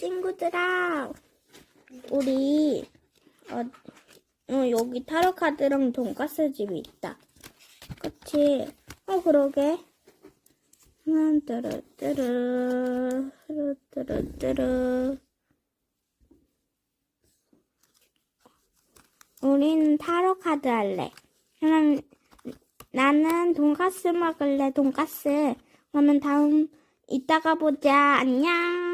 친구들아, 우리 어, 어, 여기 타로 카드랑 돈가스 집이 있다. 그치? 어 그러게. 음, 뚜루 뚜루 뚜루 뚜루 우린 타로 카드 할래. 그럼 나는 돈가스 먹을래. 돈가스. 그러면 다음 이따가 보자. 안녕.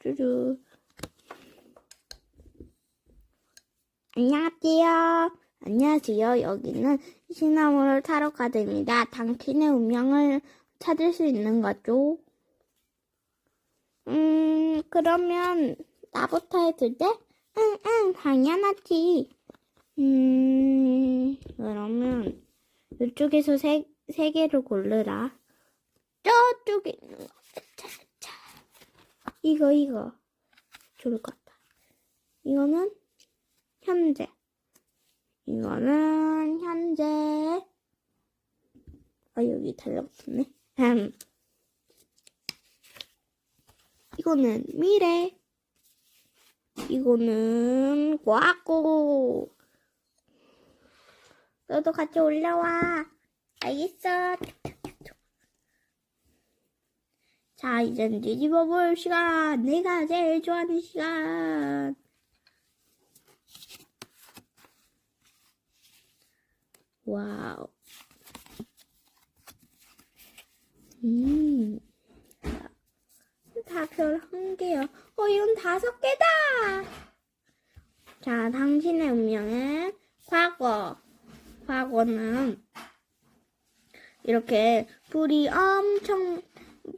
뚜루. 안녕하세요. 안녕하세요. 여기는 시나모를 타로 카드입니다. 당신의 운명을 찾을 수 있는 거죠. 음, 그러면 나부터 해도 돼? 응, 응, 당연하지. 음, 그러면 이쪽에서 세, 세 개를 고르라. 저쪽에 있는 거. 이거, 이거. 좋을 것 같다. 이거는 현재. 이거는 현재. 아, 여기 달라붙었네. 음. 이거는 미래. 이거는 과거. 너도 같이 올라와. 알겠어. 자, 이젠 뒤집어 볼 시간. 내가 제일 좋아하는 시간. 와우. 음. 다 별 한 개요. 어, 이건 다섯 개다! 자, 당신의 운명은 과거. 과거는 이렇게 풀이 엄청,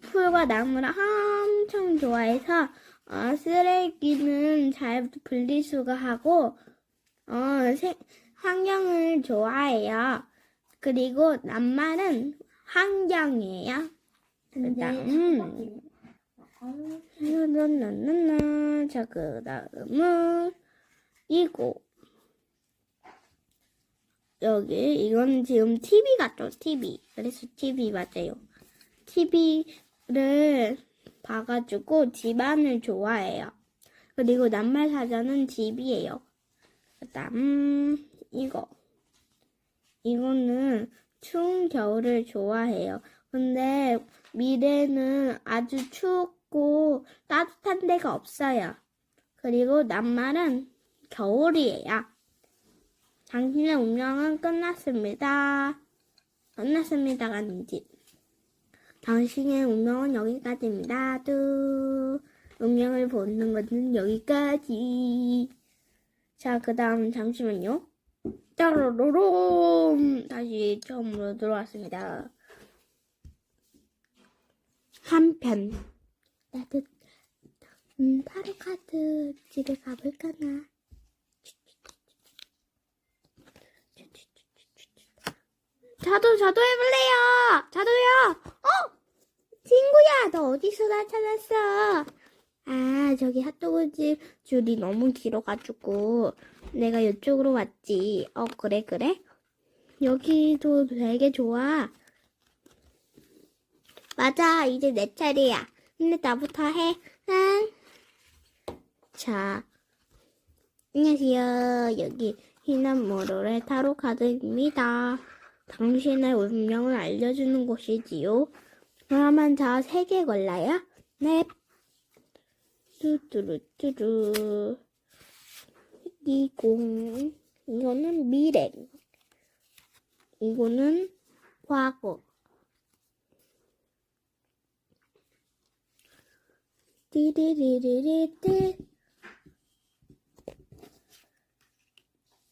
풀과 나무를 엄청 좋아해서, 어, 쓰레기는 잘 분리수거하고, 어, 세, 환경을 좋아해요. 그리고 낱말은 환경이에요. 그다음, 나나나나나 자 그다음은 이거. 여기 이건 지금 TV 같죠 TV 그래서 TV 맞아요. TV 를 봐가지고 집안을 좋아해요 그리고 낱말 사전은 집이에요 그다음 이거 이거는 추운 겨울을 좋아해요 근데 미래는 아주 춥고 따뜻한 데가 없어요. 그리고 낱말은 겨울이에요. 당신의 운명은 끝났습니다. 끝났습니다가 아니지. 당신의 운명은 여기까지입니다. 뚜. 운명을 보는 것은 여기까지. 자, 그 다음 잠시만요. 짜로로롬 다시 처음으로 들어왔습니다. 한편 나도 음, 타로 카드 집에 가볼까나 저도 저도 해볼래요 저도요 어 친구야 너 어디서 나타났어 아 저기 핫도그집 줄이 너무 길어가지고 내가 이쪽으로 왔지 어 그래 그래 여기도 되게 좋아 맞아, 이제 내 차례야. 근데 나부터 해. 응. 자, 안녕하세요. 여기 희난모로의 타로 카드입니다. 당신의 운명을 알려주는 곳이지요. 그러면 저 세 개 골라요? 네. 뚜뚜루뚜루. 이공. 이거는 미래. 이거는 과거. 띠리리리리띠.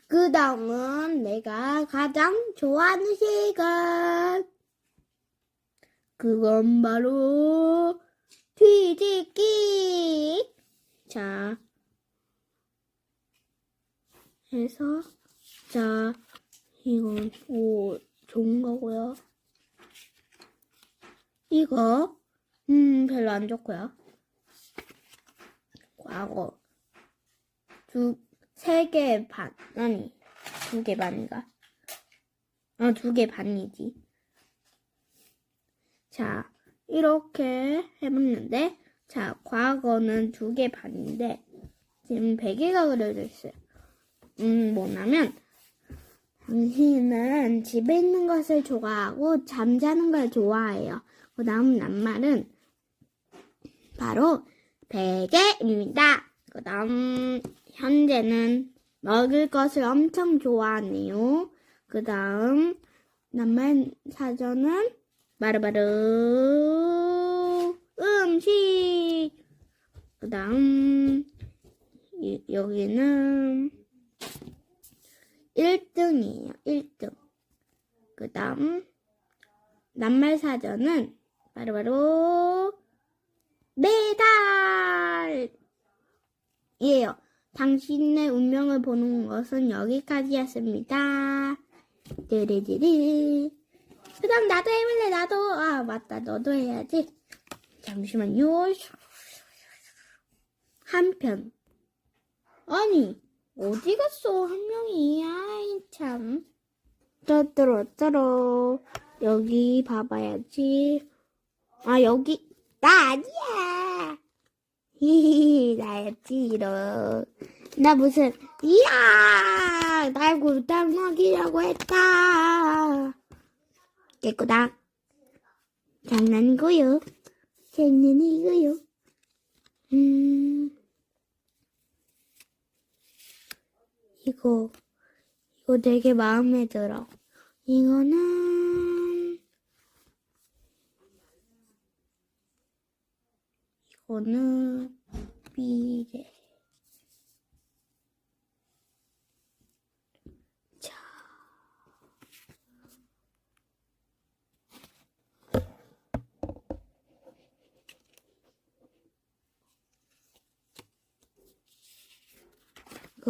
그 다음은 내가 가장 좋아하는 시간. 그건 바로 뒤집기. 자, 해서 자 이건 오 좋은 거고요. 이거 음 별로 안 좋고요. 과거 두 세 개 반 아니 두 개 반인가? 어두개 반이지. 자 이렇게 해봤는데, 자, 과거는 두 개 반인데, 지금 베개가 그려져 있어요. 음, 뭐냐면, 당신은 집에 있는 것을 좋아하고 잠자는 걸 좋아해요. 그 다음 낱말은 바로 베개입니다. 그 다음 현재는 먹을 것을 엄청 좋아하네요. 그 다음 낱말 사전은 바로바로 음식. 그 다음 여기는 1등이에요. 1등. 그 다음 낱말 사전은 바로바로 메달! 이에요. 당신의 운명을 보는 것은 여기까지였습니다. 띠리리리. 그 다음 나도 해볼래, 나도. 아, 맞다. 너도 해야지. 잠시만요. 한 편. 아니, 어디 갔어, 한 명이. 아이, 참. 쩌쩌러쩌러. 여기 봐봐야지. 아, 여기. 나 아니야. 히히, 나였지, 이런. 나 무슨, 이야! 날 골탕 먹이려고 했다. 깨꼬다. 장난이고요. 장난이고요. 음. 이거, 이거 되게 마음에 들어. 이거는, 이거는, 미래.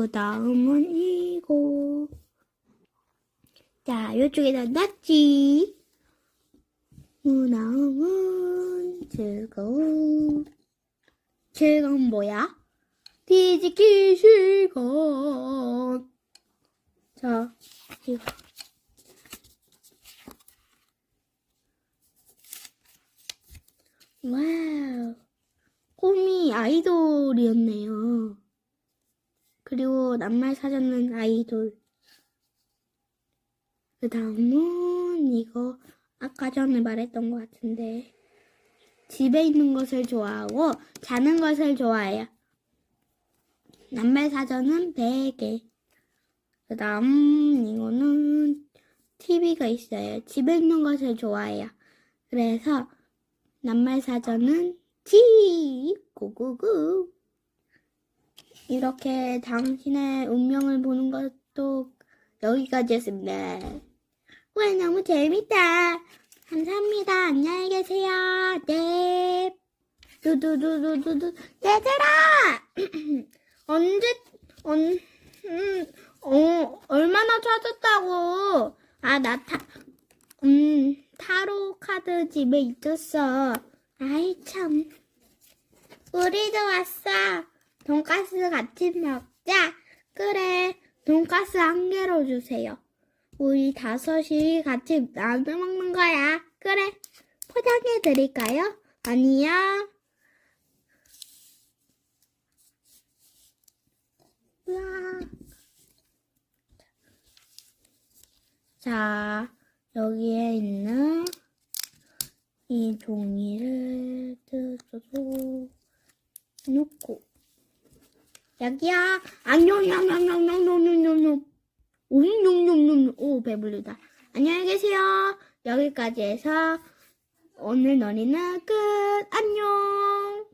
그 다음은 이거. 자, 요쪽에다 놨지. 그 다음은 즐거운. 즐거운 뭐야? 뒤집기 시간. 자, 이거. 와우. 꿈이 아이돌이었네요. 그리고 낱말 사전은 아이돌. 그 다음은 이거 아까 전에 말했던 것 같은데 집에 있는 것을 좋아하고 자는 것을 좋아해요. 낱말 사전은 베개. 그 다음 이거는 TV가 있어요. 집에 있는 것을 좋아해요. 그래서 낱말 사전은 지 고고고. 이렇게 당신의 운명을 보는 것도 여기까지였습니다. 와, 너무 재밌다. 감사합니다. 안녕히 계세요. 네. 두두두두두두. 얘들아! 언제, 언, 음, 어, 얼마나 찾았다고. 아, 나 타, 음, 타로 카드 집에 있었어. 아이, 참. 우리도 왔어. 돈가스 같이 먹자. 그래. 돈가스 한 개로 주세요. 우리 다섯이 같이 나눠 먹는 거야. 그래. 포장해 드릴까요? 아니요. 우와. 자, 여기에 있는 이 종이를 뜯어서 놓고 여기야 안녕냥냥냥냥냥냥냥 옴뇸뇸뇸 오 배불리다. 안녕히 계세요. 여기까지 해서 오늘 놀이는 끝. 안녕